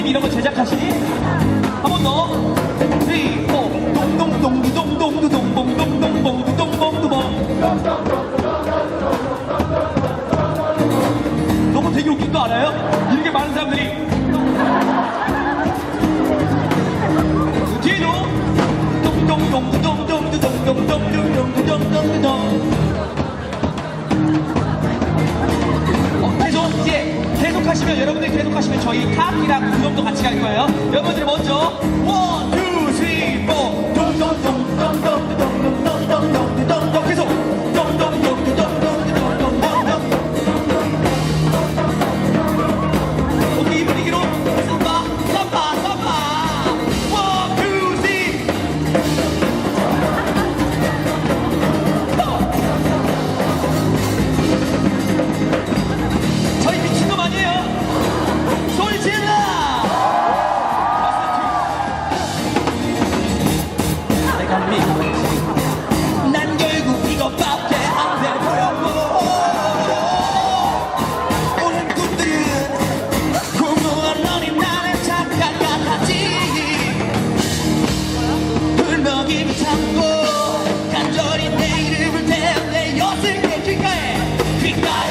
감독님이 이런 거 제작하시니? 한 번 더. 쓰리, 포. 동동동동동동동동동동동동동동. 너무 되게 웃긴 거 알아요? 이렇게 많은 사람들이 계속 하시면 여러분들 계속 하시면 저희 탑이랑 구dom도 같이 갈 거예요. 여러분들 먼저 원, 투, 느낌 참고 간절히 내 이름을 대내 여생의 귓가에 귓가에.